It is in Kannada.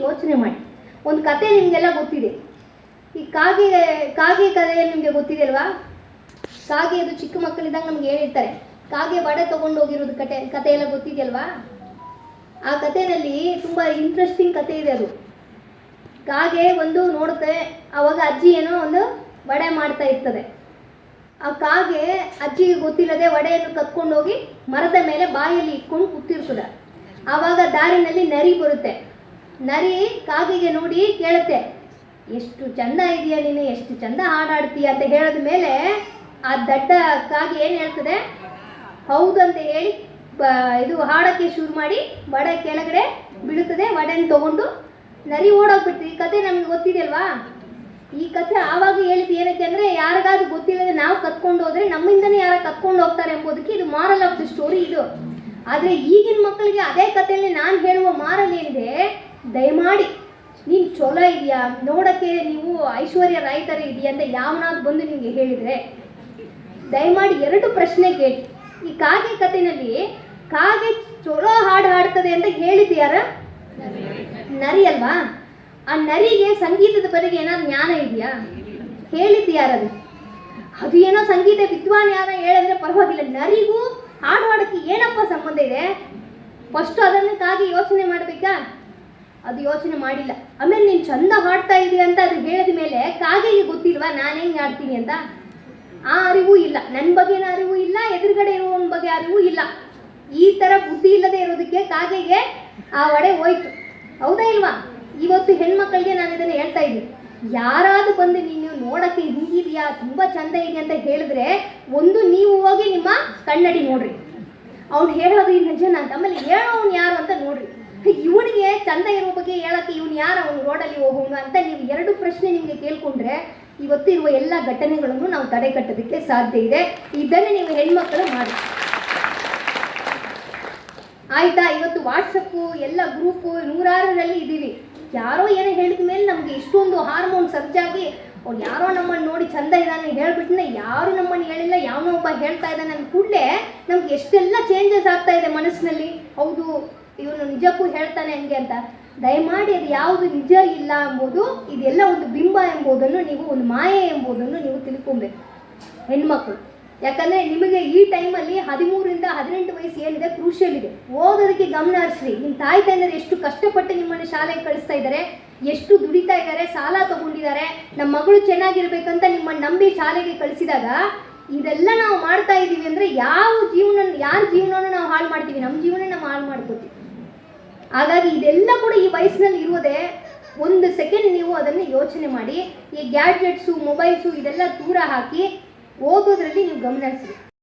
ಯೋಚನೆ ಮಾಡಿ. ಒಂದು ಕತೆ ನಿಮಗೆಲ್ಲ ಗೊತ್ತಿದೆ. ಈ ಕಾಗೆ ಕಾಗೆ ಕಥೆ ನಿಮಗೆ ಗೊತ್ತಿದೆ ಅಲ್ವಾ? ಕಾಗೆ ಅದು ಚಿಕ್ಕ ಮಕ್ಕಳಿದ್ದಾಗ ನಮ್ಗೆ ಹೇಳಿರ್ತಾರೆ. ಕಾಗೆ ತಗೊಂಡು ಹೋಗಿರೋದು ಕತೆ ಕತೆ ಎಲ್ಲ ಗೊತ್ತಿದೆಯಲ್ವಾ ಆ ಕಥೆನಲ್ಲಿ ತುಂಬ ಇಂಟ್ರೆಸ್ಟಿಂಗ್ ಕತೆ ಇದೆ ಅದು. ಕಾಗೆ ಒಂದು ನೋಡುತ್ತೆ, ಅವಾಗ ಅಜ್ಜಿ ಏನೋ ಒಂದು ವಡೆ ಮಾಡ್ತಾ ಇರ್ತದೆ. ಆ ಕಾಗೆ ಅಜ್ಜಿಗೆ ಗೊತ್ತಿಲ್ಲದೆ ವಡೆಯನ್ನು ಕತ್ಕೊಂಡೋಗಿ ಮರದ ಮೇಲೆ ಬಾಯಲ್ಲಿ ಇಟ್ಕೊಂಡು ಕೂತಿರ್ತದೆ. ಆವಾಗ ದಾರಿನಲ್ಲಿ ನರಿ ಬರುತ್ತೆ. ನರಿ ಕಾಗೆಗೆ ನೋಡಿ ಕೇಳುತ್ತೆ, ಎಷ್ಟು ಚಂದ ಇದೆಯಾ ನೀನು? ಎಷ್ಟು ಚಂದ ಹಾಡಾಡ್ತೀಯ? ಅಂತ ಹೇಳಿದ ಮೇಲೆ ಆ ದಡ್ಡ ಕಾಗೆ ಏನು ಹೇಳ್ತದೆ, ಹೌದಂತ ಹೇಳಿ ಬ, ಇದು ಹಾಡೋಕ್ಕೆ ಶುರು ಮಾಡಿ ವಡೆ ಕೆಳಗಡೆ ಬೀಳುತ್ತದೆ ವಡೆನ ತಗೊಂಡು ನರಿ ಓಡೋಗ್ಬಿಡ್ತು. ಈ ಕತೆ ನಮ್ಗೆ ಗೊತ್ತಿದೆಯಲ್ವಾ ಈ ಕಥೆ ಆವಾಗ ಹೇಳಿದ್ದು ಏನಕ್ಕೆ ಅಂದರೆ, ಯಾರಿಗಾದ್ರೂ ಗೊತ್ತಿಲ್ಲದೆ ನಾವು ಕತ್ಕೊಂಡು ಹೋದರೆ ನಮ್ಮಿಂದನೇ ಯಾರ ಕತ್ಕೊಂಡು ಹೋಗ್ತಾರೆ ಎಂಬುದಕ್ಕೆ ಇದು ಮಾರಲ್ ಆಫ್ ದ ಸ್ಟೋರಿ ಇದು. ಆದರೆ ಈಗಿನ ಮಕ್ಕಳಿಗೆ ಅದೇ ಕಥೆಯಲ್ಲಿ ನಾನು ಹೇಳುವ ಮಾರಲ್ ಏನಿದೆ ದಯಮಾಡಿ, ನೀನು ಚಲೋ ಇದೆಯಾ? ನೋಡೋಕ್ಕೆ ನೀವು ಐಶ್ವರ್ಯ ರಾಯ್ ಇದೆಯಾ ಅಂತ ಯಾವನಾದ್ರು ಬಂದು ನಿಮಗೆ ಹೇಳಿದರೆ? ದಯಮಾಡಿ ಎರಡು ಪ್ರಶ್ನೆ ಕೇಳಿ. ಈ ಕಾಗೆ ಕಥೆನಲ್ಲಿ, ಕಾಗೆ ಚಲೋ ಹಾಡು ಹಾಡ್ತದೆ ಅಂತ ಹೇಳಿದ್ಯಾರ ನರಿ ಅಲ್ವಾ? ಆ ನರಿಗೆ ಸಂಗೀತದ ಬಗ್ಗೆ ಏನಾದ್ರು ಜ್ಞಾನ ಇದೆಯಾ? ಹೇಳಿದ್ಯಾರದು ಅದು. ಏನೋ ಸಂಗೀತ ವಿದ್ವಾನ್ ಯಾರ ಹೇಳಿದ್ರೆ ಪರವಾಗಿಲ್ಲ. ನರಿಗೂ ಹಾಡು ಹಾಡೋಕ್ಕೆ ಏನಪ್ಪ ಸಂಬಂಧ ಇದೆ? ಫಸ್ಟ್ ಅದನ್ನು ಕಾಗೆ ಯೋಚನೆ ಅದು ಯೋಚನೆ ಮಾಡಿಲ್ಲ. ಆಮೇಲೆ ನೀನು ಚಂದ ಹಾಡ್ತಾ ಇದೀಯ ಅಂತ ಅದು ಹೇಳಿದ ಮೇಲೆ ಕಾಗೆಗೆ ಗೊತ್ತಿಲ್ವಾ, ನಾನು ಹೆಂಗೆ ಹಾಡ್ತೀನಿ ಅಂತ? ಆ ಅರಿವು ಇಲ್ಲ. ನನ್ನ ಬಗೆನ ಅರಿವು ಇಲ್ಲ, ಎದುರುಗಡೆ ಇರುವವನ ಬಗ್ಗೆ ಅರಿವು ಇಲ್ಲ. ಈ ಥರ ಬುದ್ಧಿ ಇಲ್ಲದೆ ಇರೋದಕ್ಕೆ ಕಾಗೆಗೆ ಆ ಒಡೆ ಹೋಯ್ತು. ಹೌದಾ ಇಲ್ವಾ? ಇವತ್ತು ಹೆಣ್ಮಕ್ಳಿಗೆ ನಾನು ಇದನ್ನು ಹೇಳ್ತಾ ಇದ್ದೀನಿ. ಯಾರಾದರೂ ಬಂದು ನೀನು ನೋಡೋಕ್ಕೆ ಹಿಂಗಿದೆಯಾ, ತುಂಬ ಚಂದ ಇದೆ ಅಂತ ಹೇಳಿದ್ರೆ ಒಂದು ನೀವು ಹೋಗಿ ನಿಮ್ಮ ಕನ್ನಡಿ ನೋಡ್ರಿ. ಅವ್ನು ಹೇಳೋದು ಈ ನಿಜನ ಅಂತ. ಆಮೇಲೆ ಅವ್ನು ಯಾರು ಅಂತ ನೋಡ್ರಿ. ಇವನಿಗೆ ಚಂದ ಇರೋ ಬಗ್ಗೆ ಹೇಳಕ್ಕೆ ಇವನು ಯಾರು? ಅವನು ರೋಡಲ್ಲಿ ಹೋಗೋನು ಅಂತ ನೀವು ಎರಡು ಪ್ರಶ್ನೆ ನಿಮಗೆ ಕೇಳ್ಕೊಂಡ್ರೆ ಇವತ್ತು ಇರುವ ಎಲ್ಲ ಘಟನೆಗಳನ್ನು ನಾವು ತಡೆ ಕಟ್ಟೋದಕ್ಕೆ ಸಾಧ್ಯ ಇದೆ. ಇದನ್ನೇ ನೀವು ಹೆಣ್ಮಕ್ಳು ಮಾಡಿ. ಆಯ್ತಾ? ಇವತ್ತು ವಾಟ್ಸಪ್ಪು ಎಲ್ಲ ಗ್ರೂಪು ನೂರಾರರಲ್ಲಿ ಇದ್ದೀವಿ. ಯಾರೋ ಏನೋ ಹೇಳಿದ ಮೇಲೆ ನಮಗೆ ಇಷ್ಟೊಂದು ಹಾರ್ಮೋನ್ ಸಜ್ಜಾಗಿ ಅವ್ನು ಯಾರೋ ನಮ್ಮನ್ನು ನೋಡಿ ಚಂದ ಇದ್ದಾನೆ ಹೇಳ್ಬಿಟ್ನೆ ಯಾರು ನಮ್ಮನ್ನು ಹೇಳಿಲ್ಲ, ಯಾವನೋ ಒಬ್ಬ ಹೇಳ್ತಾ ಇದ್ದಾನೆ ಅಂದ ಕೂಡಲೇ ನಮ್ಗೆ ಎಷ್ಟೆಲ್ಲ ಚೇಂಜಸ್ ಆಗ್ತಾ ಇದೆ ಮನಸ್ಸಿನಲ್ಲಿ. ಹೌದು ಇವನು ನಿಜಕ್ಕೂ ಹೇಳ್ತಾನೆ ಹಂಗೆ ಅಂತ, ದಯಮಾಡಿ ಅದು ಯಾವುದು ನಿಜ ಇಲ್ಲ ಎಂಬುದು, ಇದೆಲ್ಲ ಒಂದು ಬಿಂಬ ಎಂಬುದನ್ನು ನೀವು, ಒಂದು ಮಾಯೆ ಎಂಬುದನ್ನು ನೀವು ತಿಳ್ಕೊಬೇಕು ಹೆಣ್ಮಕ್ಳು. ಯಾಕಂದರೆ ನಿಮಗೆ ಈ ಟೈಮಲ್ಲಿ ಹದಿಮೂರಿಂದ ಹದಿನೆಂಟು ವಯಸ್ಸು ಏನಿದೆ ಕ್ರೂಷಿಯಲ್ ಇದೆ. ಓದೋದಕ್ಕೆ ಗಮನ ಹರಿಸ್ರಿ. ನಿಮ್ಮ ತಾಯಿ ತಂದೆಯರು ಎಷ್ಟು ಕಷ್ಟಪಟ್ಟು ನಿಮ್ಮನ್ನು ಶಾಲೆಗೆ ಕಳಿಸ್ತಾ ಇದ್ದಾರೆ, ಎಷ್ಟು ದುಡಿತಾ ಇದ್ದಾರೆ, ಸಾಲ ತಗೊಂಡಿದ್ದಾರೆ, ನಮ್ಮ ಮಗಳು ಚೆನ್ನಾಗಿರ್ಬೇಕಂತ ನಿಮ್ಮನ್ನು ನಂಬಿ ಶಾಲೆಗೆ ಕಳಿಸಿದಾಗ, ಇದೆಲ್ಲ ನಾವು ಮಾಡ್ತಾ ಇದ್ದೀವಿ ಅಂದರೆ ಯಾವ ಜೀವನ ಯಾರ ಜೀವನನ ನಾವು ಹಾಳು ಮಾಡ್ತೀವಿ. ನಮ್ಮ ಜೀವನ ನಾವು ಹಾಳು ಮಾಡ್ಕೋತೀವಿ. ಹಾಗಾಗಿ ಇದೆಲ್ಲ ಕೂಡ ಈ ವಯಸ್ಸಿನಲ್ಲಿ ಇರುವುದೇ ಒಂದು ಸೆಕೆಂಡ್ ನೀವು ಅದನ್ನು ಯೋಚನೆ ಮಾಡಿ, ಈ ಗ್ಯಾಡ್ಜೆಟ್ಸು ಮೊಬೈಲ್ಸು ಇದೆಲ್ಲ ದೂರ ಹಾಕಿ ಓದೋದ್ರಲ್ಲಿ ನೀವು ಗಮನ ಹರಿಸಿ